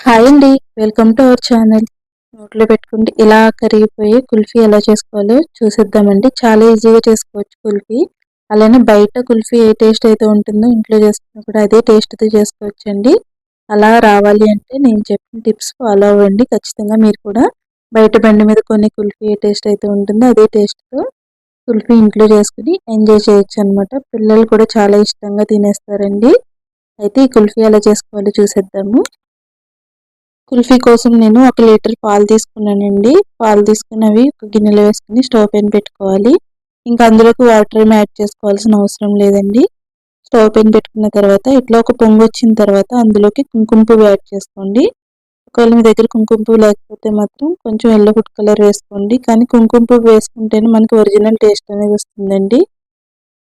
Hi అండి. Welcome to our channel. నోట్లో పెట్టుకుంటే ఇలా కరిగిపోయి కుల్ఫీ ఎలా చేసుకోవాలో చూసేద్దామండి. చాలా ఈజీగా చేసుకోవచ్చు కుల్ఫీ. అలానే బయట కుల్ఫీ ఏ టేస్ట్ అయితే ఉంటుందో ఇంట్లో చేసుకున్నా కూడా అదే టేస్ట్తో చేసుకోవచ్చు అండి అలా రావాలి అంటే నేను చెప్పిన టిప్స్ ఫాలో అవ్వండి. ఖచ్చితంగా మీరు కూడా బయట బండి మీద కొన్ని కుల్ఫీ ఏ టేస్ట్ అయితే ఉంటుందో అదే టేస్ట్తో కుల్ఫీ ఇంట్లో చేసుకుని ఎంజాయ్ చేయొచ్చు అనమాట పిల్లలు కూడా చాలా ఇష్టంగా తినేస్తారండి. అయితే ఈ కుల్ఫీ ఎలా చేసుకోవాలో చూసేద్దాము. కుల్ఫీ కోసం నేను ఒక లీటర్ పాలు తీసుకున్నానండి. పాలు తీసుకున్నవి ఒక గిన్నెలో వేసుకుని స్టవ్ పైన పెట్టుకోవాలి. ఇంకా అందులోకి వాటర్ ఏమి యాడ్ చేసుకోవాల్సిన అవసరం లేదండి. స్టవ్ పైన పెట్టుకున్న తర్వాత ఇట్లా ఒక పొంగు వచ్చిన తర్వాత అందులోకి కుంకుమ పువ్వు యాడ్ చేసుకోండి. ఒకవేళ మీ దగ్గర కుంకుమ పువ్వు లేకపోతే మాత్రం కొంచెం ఎల్లో ఫుడ్ కలర్ వేసుకోండి. కానీ కుంకుమ పువ్వు వేసుకుంటేనే మనకి ఒరిజినల్ టేస్ట్ అనేది వస్తుందండి.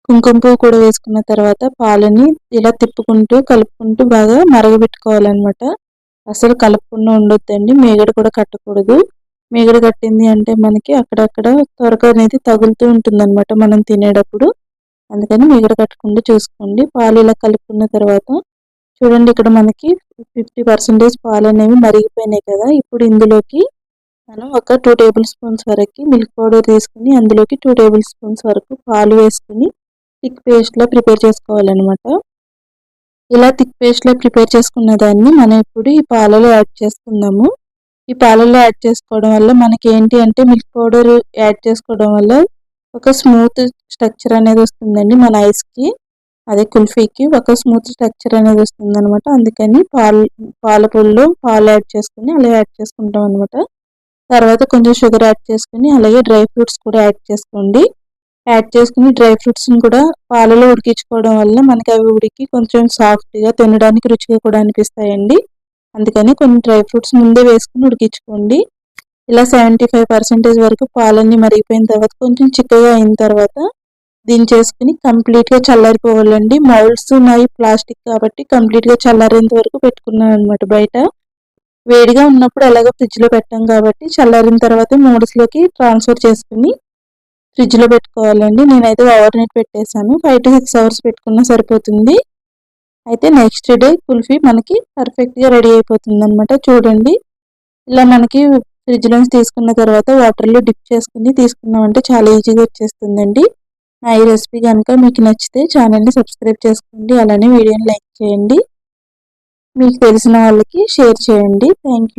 కుంకుమ పువ్వు కూడా వేసుకున్న తర్వాత పాలని ఇలా తిప్పుకుంటూ కలుపుకుంటూ బాగా మరగబెట్టుకోవాలన్నమాట. అసలు కలపకుండా ఉండొద్దండి. మేగడ కూడా కట్టకూడదు. మేగడ కట్టింది అంటే మనకి అక్కడక్కడ త్వరగా అనేది తగులుతూ ఉంటుంది అనమాట మనం తినేటప్పుడు. అందుకని మేగడ కట్టకుండా చూసుకోండి. పాలు ఇలా కలుపుకున్న తర్వాత చూడండి ఇక్కడ మనకి ఫిఫ్టీ పర్సెంటేజ్ పాలు అనేవి మరిగిపోయినాయి కదా. ఇప్పుడు ఇందులోకి మనం ఒక టూ టేబుల్ స్పూన్స్ వరకు మిల్క్ పౌడర్ తీసుకుని అందులోకి టూ టేబుల్ స్పూన్స్ వరకు పాలు వేసుకుని థిక్ పేస్ట్లో ప్రిపేర్ చేసుకోవాలన్నమాట. ఇలా థిక్ పేస్ట్లో ప్రిపేర్ చేసుకున్న దాన్ని మనం ఇప్పుడు ఈ పాలలో యాడ్ చేసుకుందాము. ఈ పాలలో యాడ్ చేసుకోవడం వల్ల మనకి ఏంటి అంటే మిల్క్ పౌడర్ యాడ్ చేసుకోవడం వల్ల ఒక స్మూత్ స్ట్రక్చర్ అనేది వస్తుందండి మన ఐస్కి. అదే కుల్ఫీకి ఒక స్మూత్ స్ట్రక్చర్ అనేది వస్తుంది అనమాట అందుకని పాలు పాల పాలు యాడ్ చేసుకుని అలా యాడ్ చేసుకుంటాం అనమాట తర్వాత కొంచెం షుగర్ యాడ్ చేసుకుని అలాగే డ్రై ఫ్రూట్స్ కూడా యాడ్ చేసుకోండి. యాడ్ చేసుకుని డ్రై ఫ్రూట్స్ని కూడా పాలలో ఉడికించుకోవడం వల్ల మనకి అవి ఉడికి కొంచెం సాఫ్ట్గా తినడానికి రుచిగా కూడా అనిపిస్తాయండి. అందుకని కొన్ని డ్రై ఫ్రూట్స్ ముందే వేసుకుని ఉడికించుకోండి. ఇలా సెవెంటీ ఫైవ్ పర్సెంటేజ్ వరకు పాలన్నీ మరిగిపోయిన తర్వాత కొంచెం చిక్కగా అయిన తర్వాత దీన్ని చేసుకుని కంప్లీట్గా చల్లారిపోవాలండి. మౌల్డ్స్ ఉన్నాయి ప్లాస్టిక్ కాబట్టి కంప్లీట్గా చల్లారేంత వరకు పెట్టుకున్నాను అనమాట బయట. వేడిగా ఉన్నప్పుడు ఎలాగో ఫ్రిడ్జ్లో పెట్టాం కాబట్టి చల్లారిన తర్వాత మోడ్స్లోకి ట్రాన్స్ఫర్ చేసుకుని ఫ్రిడ్జ్లో పెట్టుకోవాలండి. నేనైతే ఓవర్ నైట్ పెట్టేశాను. ఫైవ్ టు సిక్స్ అవర్స్ పెట్టుకున్నా సరిపోతుంది. అయితే నెక్స్ట్ డే కుల్ఫీ మనకి పర్ఫెక్ట్గా రెడీ అయిపోతుంది అనమాట చూడండి. ఇలా మనకి ఫ్రిడ్జ్లోంచి తీసుకున్న తర్వాత వాటర్లో డిప్ చేసుకుని తీసుకున్నామంటే చాలా ఈజీగా వచ్చేస్తుందండి. నా ఈ రెసిపీ కనుక మీకు నచ్చితే ఛానల్ని సబ్స్క్రైబ్ చేసుకోండి. అలానే వీడియోని లైక్ చేయండి. మీకు తెలిసిన వాళ్ళకి షేర్ చేయండి. థ్యాంక్